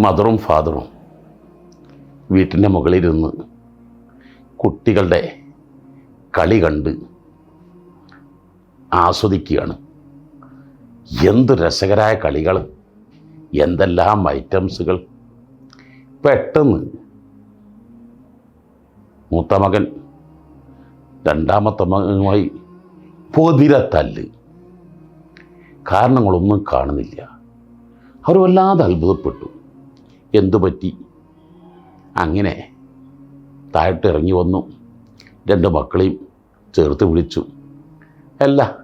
മദറും ഫാദറും വീട്ടിന്റെ മുകളിലിരുന്ന് കുട്ടികളുടെ കളി കണ്ട് ആസ്വദിക്കുകയാണ്. എന്ത് രസകരായ കളികൾ എന്തെല്ലാം ഐറ്റംസുകൾ. പെട്ടെന്ന് മൂത്ത മകൻ രണ്ടാമത്തെ മകനുമായി പൊതിരത്തല്ല്. കാരണങ്ങളൊന്നും കാണുന്നില്ല. അവർ വല്ലാതെ അത്ഭുതപ്പെട്ടു. എന്തു പറ്റി? അങ്ങനെ താഴോട്ട് ഇറങ്ങി വന്നു. രണ്ട് മക്കളെയും ചേർത്ത് വിളിച്ചു അല്ല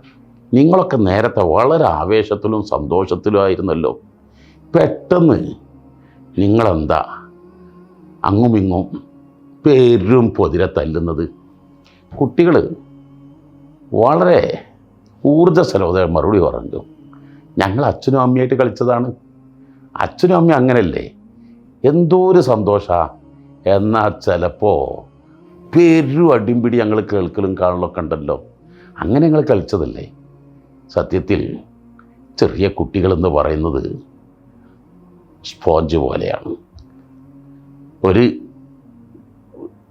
നിങ്ങളൊക്കെ നേരത്തെ വളരെ ആവേശത്തിലും സന്തോഷത്തിലും ആയിരുന്നല്ലോ. പെട്ടെന്ന് നിങ്ങളെന്താ അങ്ങുമിങ്ങും പേരും പൊതിരെ തല്ലുന്നത്? കുട്ടികൾ വളരെ ഊർജസ്വലത മറുപടി പറഞ്ഞു. ഞങ്ങൾ അച്ഛനും അമ്മയായിട്ട് കളിച്ചതാണ്. അച്ഛനും അമ്മയും അങ്ങനല്ലേ എന്തോ ഒരു സന്തോഷ. എന്നാൽ ചിലപ്പോൾ പേരു അടിമ്പിടി ഞങ്ങൾ കേൾക്കലും കാണലൊക്കെ ഉണ്ടല്ലോ. അങ്ങനെ ഞങ്ങൾ കളിച്ചതല്ലേ. സത്യത്തിൽ ചെറിയ കുട്ടികളെന്ന് പറയുന്നത് സ്പോഞ്ച് പോലെയാണ്. ഒരു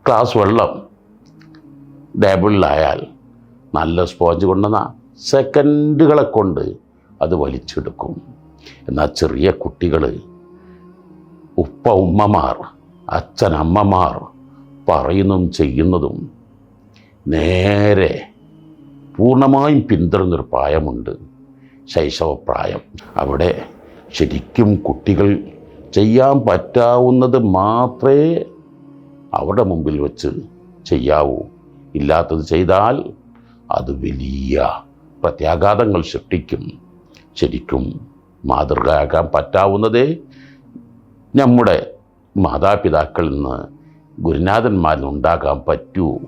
ഗ്ലാസ് വെള്ളം ടേബിളിലായാൽ നല്ല സ്പോഞ്ച് കൊണ്ടുവന്ന സെക്കൻഡുകളെ കൊണ്ട് അത് വലിച്ചെടുക്കും. എന്നാൽ ചെറിയ കുട്ടികൾ ഉപ്പ ഉമ്മമാർ അച്ഛൻ അമ്മമാർ പറയുന്നതും ചെയ്യുന്നതും നേരെ പൂർണമായും പിന്തുടരുന്നൊരു പ്രായമുണ്ട്. ശൈശവപ്രായം. അവിടെ ശരിക്കും കുട്ടികൾ ചെയ്യാൻ പറ്റാവുന്നത് മാത്രമേ അവരുടെ മുമ്പിൽ വെച്ച് ചെയ്യാവൂ. ഇല്ലാത്തത് ചെയ്താൽ അത് വലിയ പ്രത്യാഘാതങ്ങൾ സൃഷ്ടിക്കും. ശരിക്കും മാതൃകയാക്കാൻ പറ്റാവുന്നതേ നമ്മുടെ മാതാപിതാക്കളിൽ നിന്ന് ഗുരുനാഥന്മാരിൽ ഉണ്ടാകാൻ പറ്റൂ.